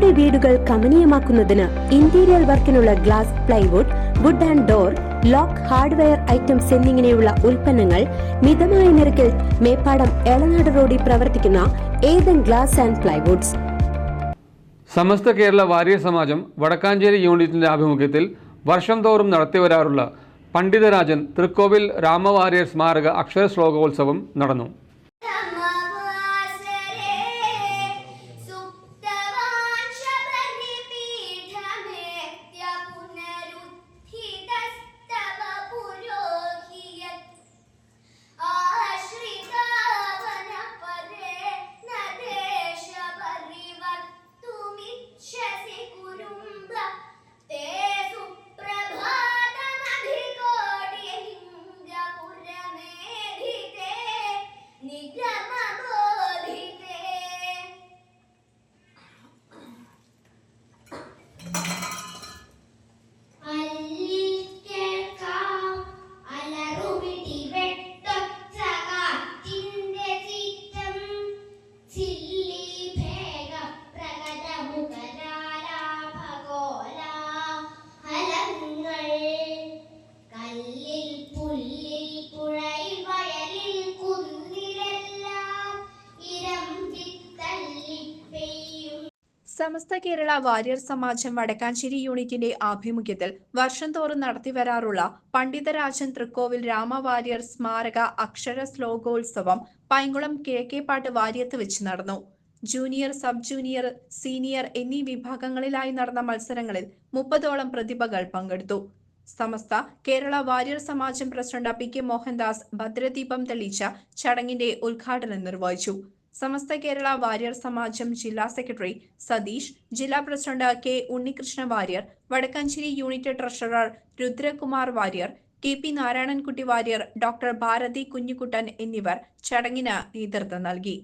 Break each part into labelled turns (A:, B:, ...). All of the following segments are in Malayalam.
A: നിങ്ങളുടെ വീടുകൾ കമനീയമാക്കുന്നതിന് interior വർക്കിനുള്ള glass plywood wood and door lock hardware items എന്നിങ്ങനെയുള്ള ഉൽപ്പന്നങ്ങൾ മിതമായ നിരക്കിൽ മേപ്പാടം എളനാട് റോഡിൽ പ്രവർത്തിക്കുന്ന Ethan glass and plywoods.
B: Samastha Kerala Warrier Samajam Vadakkanchery യൂണിറ്റിന്റെ ആഭിമുഖ്യത്തിൽ വർഷം തോറും നടത്തിവരാറുള്ള പണ്ഡിതരാജൻ തൃക്കോവിൽ രാമവാര്യർ സ്മാരക അക്ഷര ശ്ലോകോത്സവം നടന്നു.
C: സമസ്ത കേരള വാര്യർ സമാജം വടക്കാഞ്ചേരി യൂണിറ്റിന്റെ ആഭിമുഖ്യത്തിൽ വർഷം തോറും നടത്തിവരാറുള്ള പണ്ഡിതരാജൻ തൃക്കോവിൽ രാമവാര്യർ സ്മാരക അക്ഷര ശ്ലോകോത്സവം പൈങ്കുളം കിഴക്കേപ്പാട്ട് വാര്യത്ത് വെച്ച് നടന്നു. ജൂനിയർ സബ് ജൂനിയർ സീനിയർ എന്നീ വിഭാഗങ്ങളിലായി നടന്ന മത്സരങ്ങളിൽ മുപ്പതോളം പ്രതിഭകൾ പങ്കെടുത്തു. Samastha Kerala Warrier Samajam president P K Mohandas ഭദ്രദീപം തെളിയിച്ച ചടങ്ങിന്റെ ഉദ്ഘാടനം നിർവഹിച്ചു. സമസ്ത കേരള വാര്യർ സമാജം ജില്ലാ സെക്രട്ടറി സതീഷ് ജില്ലാ president K Unnikrishna Warrier Vadakkanchery unit treasurer Rudrakumar Warrier K P Narayanankutty Warrier doctor Bharathi Kunjukuttan എന്നിവർ ചടങ്ങിന് നേതൃത്വം നൽകി.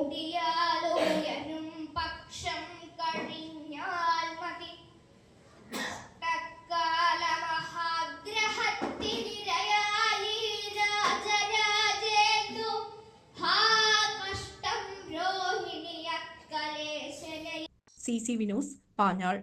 D: ശ്രീരവി മൂടിയാലുയരും പക്ഷം കഴിഞ്ഞാൽ മതി നഷ്ടകാല മഹാഗ്രഹത്തിനിരയായി രാജരാജേന്ദു ഹാ കഷ്ടം Rohini അക്കലേശനയിൽ
C: C C V news Panjal